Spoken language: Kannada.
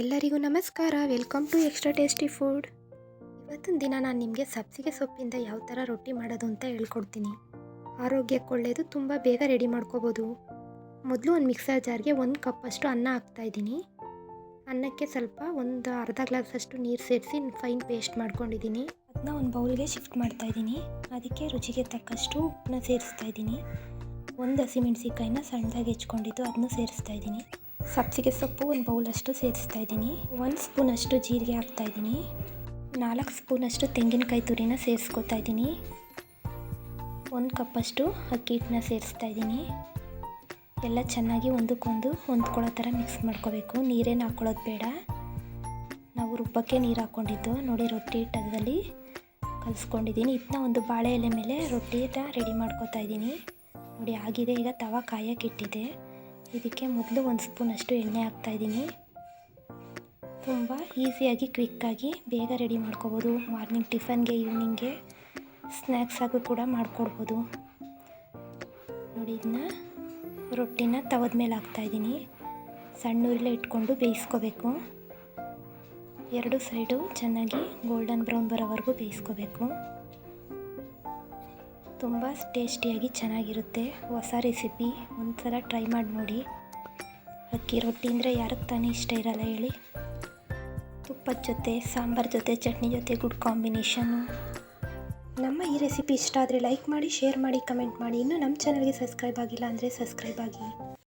ಎಲ್ಲರಿಗೂ ನಮಸ್ಕಾರ. Welcome to extra tasty food ಇವತ್ತಿನ ದಿನ ನಾನು ನಿಮಗೆ ಸಬ್ಸಿಗೆ ಸೊಪ್ಪಿಂದ ಯಾವ ಥರ ರೊಟ್ಟಿ ಮಾಡೋದು ಅಂತ ಹೇಳ್ಕೊಡ್ತೀನಿ. ಆರೋಗ್ಯಕ್ಕೆ ಒಳ್ಳೆಯದು ತುಂಬ ಬೇಗ ರೆಡಿ ಮಾಡ್ಕೋಬೋದು. ಮೊದಲು ಒಂದು ಮಿಕ್ಸರ್ ಜಾರ್ಗೆ ಒಂದು ಕಪ್ಪಷ್ಟು ಅನ್ನ ಹಾಕ್ತಾಯಿದ್ದೀನಿ ಅನ್ನಕ್ಕೆ ಸ್ವಲ್ಪ ಒಂದು ಅರ್ಧ ಗ್ಲಾಸಷ್ಟು ನೀರು ಸೇರಿಸಿ ಫೈನ್ ಪೇಸ್ಟ್ ಮಾಡ್ಕೊಂಡಿದ್ದೀನಿ. ಅದನ್ನ ಒಂದು ಬೌಲ್ಗೆ ಶಿಫ್ಟ್ ಮಾಡ್ತಾಯಿದ್ದೀನಿ ಅದಕ್ಕೆ ರುಚಿಗೆ ತಕ್ಕಷ್ಟು ಉಪ್ಪನ್ನ ಸೇರಿಸ್ತಾ ಇದ್ದೀನಿ. ಒಂದು ಹಸಿಮೆಣ್ಸಿಕಾಯಿನ ಸಣ್ಣದಾಗಿ ಹೆಚ್ಕೊಂಡಿದ್ದು ಅದನ್ನು ಸೇರಿಸ್ತಾ ಇದ್ದೀನಿ. ಸಬ್ಸಿಗೆ ಸೊಪ್ಪು ಒಂದು ಬೌಲಷ್ಟು ಸೇರಿಸ್ತಾ ಇದ್ದೀನಿ. ಒಂದು ಸ್ಪೂನಷ್ಟು ಜೀರಿಗೆ ಹಾಕ್ತಾ ಇದ್ದೀನಿ. ನಾಲ್ಕು ಸ್ಪೂನಷ್ಟು ತೆಂಗಿನಕಾಯಿ ತುರಿನ ಸೇರಿಸ್ಕೊತಾ ಇದ್ದೀನಿ. ಒಂದು ಕಪ್ಪಷ್ಟು ಅಕ್ಕಿ ಹಿಟ್ಟನ್ನ ಸೇರಿಸ್ತಾ ಇದ್ದೀನಿ. ಎಲ್ಲ ಚೆನ್ನಾಗಿ ಒಂದಕ್ಕೊಂದು ಹೊಂದ್ಕೊಳ್ಳೋ ಥರ ಮಿಕ್ಸ್ ಮಾಡ್ಕೋಬೇಕು. ನೀರೇನು ಹಾಕ್ಕೊಳ್ಳೋದು ಬೇಡ. ನಾವು ರುಬ್ಬಕ್ಕೆ ನೀರು ಹಾಕ್ಕೊಂಡಿದ್ದು ನೋಡಿ ರೊಟ್ಟಿ ಹಿಟ್ಟದಲ್ಲಿ ಕಲಿಸ್ಕೊಂಡಿದ್ದೀನಿ. ಇದನ್ನ ಒಂದು ಬಾಳೆ ಎಲೆ ಮೇಲೆ ರೊಟ್ಟಿನ ರೆಡಿ ಮಾಡ್ಕೊತಾ ಇದ್ದೀನಿ. ನೋಡಿ, ಆಗಿದೆ. ಈಗ ತವ ಕಾಯಕ್ಕೆ ಇಟ್ಟಿದೆ ಇದಕ್ಕೆ ಮೊದಲು ಒಂದು ಸ್ಪೂನಷ್ಟು ಎಣ್ಣೆ ಹಾಕ್ತಾಯಿದ್ದೀನಿ ತುಂಬ ಈಸಿಯಾಗಿ ಕ್ವಿಕ್ಕಾಗಿ ಬೇಗ ರೆಡಿ ಮಾಡ್ಕೋಬೋದು. ಮಾರ್ನಿಂಗ್ ಟಿಫನ್ಗೆ, ಈವ್ನಿಂಗ್ಗೆ ಸ್ನ್ಯಾಕ್ಸ್ ಆಗೂ ಕೂಡ ಮಾಡಿಕೊಡ್ಬೋದು. ನೋಡಿ, ಇದನ್ನ ರೊಟ್ಟಿನ ತವದ ಮೇಲೆ ಹಾಕ್ತಾಯಿದ್ದೀನಿ ಸಣ್ಣ ಉರಿಲೆ ಇಟ್ಕೊಂಡು ಬೇಯಿಸ್ಕೋಬೇಕು. ಎರಡು ಸೈಡು ಚೆನ್ನಾಗಿ ಗೋಲ್ಡನ್ ಬ್ರೌನ್ ಬರೋವರೆಗೂ ಬೇಯಿಸ್ಕೋಬೇಕು. ತುಂಬ ಟೇಸ್ಟಿಯಾಗಿ ಚೆನ್ನಾಗಿರುತ್ತೆ. ಹೊಸ ರೆಸಿಪಿ ಒಂದ್ಸಲ ಟ್ರೈ ಮಾಡಿ ನೋಡಿ. ಅಕ್ಕಿ ರೊಟ್ಟಿ ಅಂದರೆ ಯಾರಿಗೆ ತಾನೇ ಇಷ್ಟ ಇರಲ್ಲ ಹೇಳಿ. ತುಪ್ಪದ ಜೊತೆ, ಸಾಂಬಾರ್ ಜೊತೆ, ಚಟ್ನಿ ಜೊತೆ ಗುಡ್ ಕಾಂಬಿನೇಷನ್ನು ನಮ್ಮ ಈ ರೆಸಿಪಿ ಇಷ್ಟ ಆದರೆ ಲೈಕ್ ಮಾಡಿ ಶೇರ್ ಮಾಡಿ ಕಮೆಂಟ್ ಮಾಡಿ. ಇನ್ನೂ ನಮ್ಮ ಚಾನಲ್ಗೆ ಸಬ್ಸ್ಕ್ರೈಬ್ ಆಗಿಲ್ಲ ಅಂದರೆ ಸಬ್ಸ್ಕ್ರೈಬ್ ಆಗಿ.